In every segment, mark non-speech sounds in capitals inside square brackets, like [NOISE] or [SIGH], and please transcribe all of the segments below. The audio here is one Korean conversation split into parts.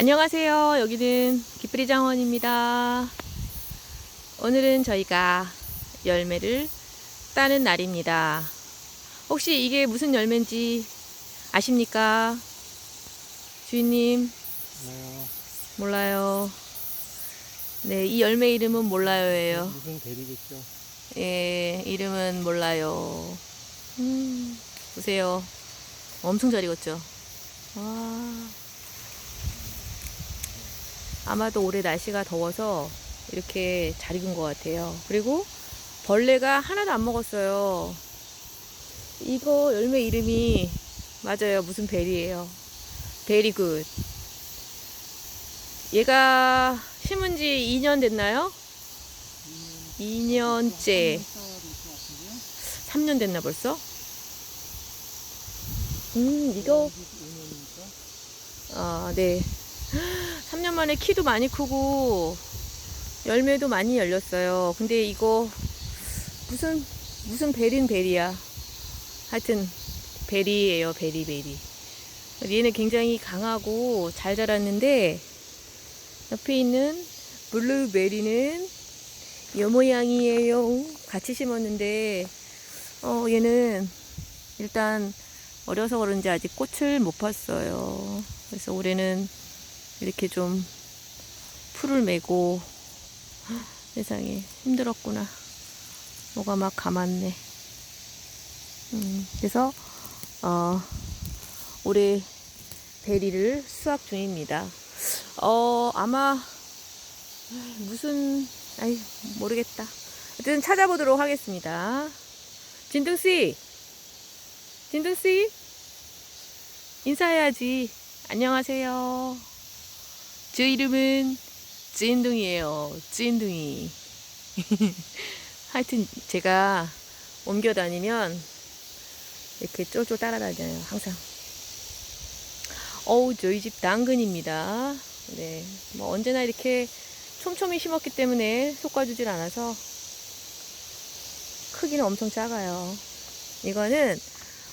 안녕하세요. 여기는 기프리 장원입니다. 오늘은 저희가 열매를 따는 날입니다. 혹시 이게 무슨 열매인지 아십니까? 주인님, 어, 몰라요. 네, 이 열매 이름은 몰라요예요. 무슨 대리겠죠? 예, 이름은 몰라요. 음, 보세요. 엄청 잘 익었죠? 와. 아마도 올해 날씨가 더워서 이렇게 잘 익은 것 같아요. 그리고 벌레가 하나도 안 먹었어요. 이거 열매 이름이 맞아요. 무슨 베리예요. 베리 굿. 얘가 심은 지 2년 됐나요? 2년째. 3년 됐나 벌써? 음, 이거, 아, 네. 3년 만에 키도 많이 크고, 열매도 많이 열렸어요. 근데 이거, 무슨, 무슨 베린 베리야. 하여튼, 베리예요 베리, 베리. 얘는 굉장히 강하고 잘 자랐는데, 옆에 있는 블루베리는 이 모양이에요. 같이 심었는데, 어, 얘는 일단 어려서 그런지 아직 꽃을 못 폈어요. 그래서 올해는 이렇게 좀 풀을 메고, 헉, 세상에 힘들었구나. 뭐가 막 감았네. 음, 그래서, 어, 올해 베리를 수확 중입니다. 어, 아마, 무슨, 아이, 모르겠다. 하여튼 찾아보도록 하겠습니다. 진등 씨! 진등 씨! 인사해야지. 안녕하세요. 제 이름은 찐둥이에요. 찐둥이. [LAUGHS] 하여튼 제가 옮겨 다니면 이렇게 쫄쫄 따라다녀요. 항상. 어우, 저희 집 당근입니다. 네. 뭐 언제나 이렇게 촘촘히 심었기 때문에 솎아주질 않아서 크기는 엄청 작아요. 이거는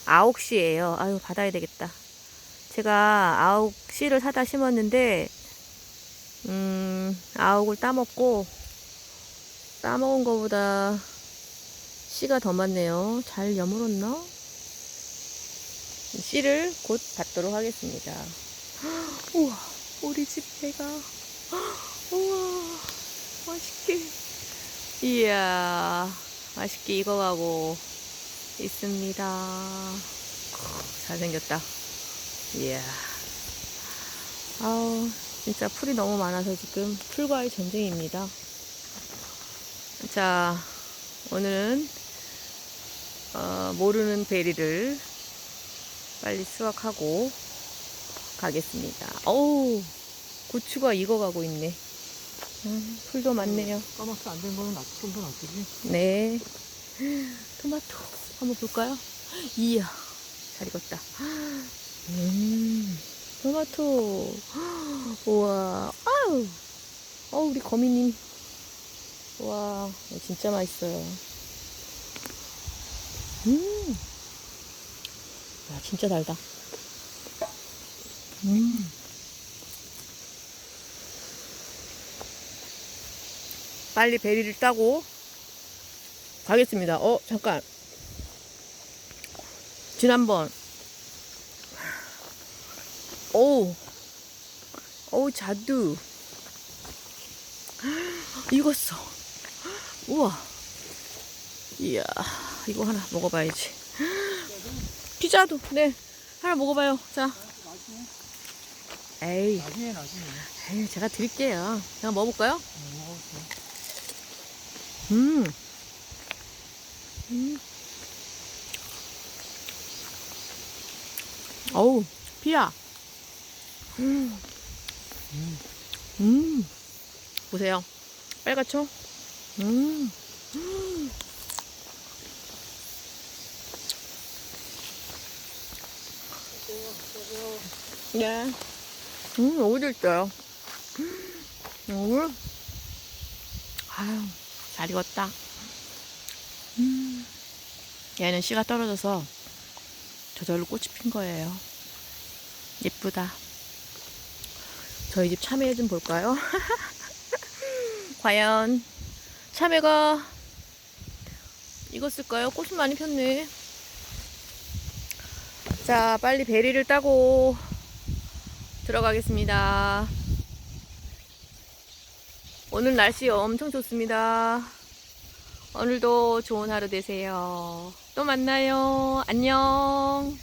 아옥씨예요. 아유 받아야 되겠다. 제가 아옥씨를 사다 심었는데 음 아옥을 따먹고 따먹은 거보다 씨가 더 많네요. 잘 여물었나? 씨를 곧 받도록 하겠습니다. [GASPS] 우와 우리 집 배가 [GASPS] 우와 맛있게 이야 맛있게 익어가고 있습니다 잘생겼다 이야 아우 진짜 풀이 너무 많아서 지금 풀과의 전쟁입니다 자 오늘은 어, 모르는 베리를 빨리 수확하고 가겠습니다 어우 고추가 익어가고 있네 음, 풀도 많네요 까맣게 안 된 거는 낫, 좀더 낫지? 네. 토마토 한번 볼까요? 이야, 잘 익었다. 음, 토마토. [GASPS] 우와, 아우. 어, 우리 거미님. 와, 이거 진짜 맛있어요. 음. 야, 진짜 달다. 음. 빨리 베리를 따고 가겠습니다. 어, 잠깐. 지난번. 어우. 어우, 자두. 익었어. 우와. 이야, 이거 하나 먹어봐야지. 피자도, 네. 하나 먹어봐요. 자. 에이, 나중에 나중에. 에이, 제가 드릴게요. 제가 먹어볼까요? 음, 먹었어. 음. 음. 어우, 피야. 음. 음. 음. 보세요. 빨갛죠? 음. 음. 네. 음, 너무 맛있어요. 음. 아유, 잘 익었다. 음. 얘는 씨가 떨어져서 저절로 꽃이 핀 거예요. 예쁘다. 저희 집 참외 좀 볼까요? [LAUGHS] 과연 참외가 익었을까요? 꽃이 많이 폈네. 자, 빨리 베리를 따고 들어가겠습니다. 오늘 날씨 엄청 좋습니다. 오늘도 좋은 하루 되세요. 또 만나요. 안녕.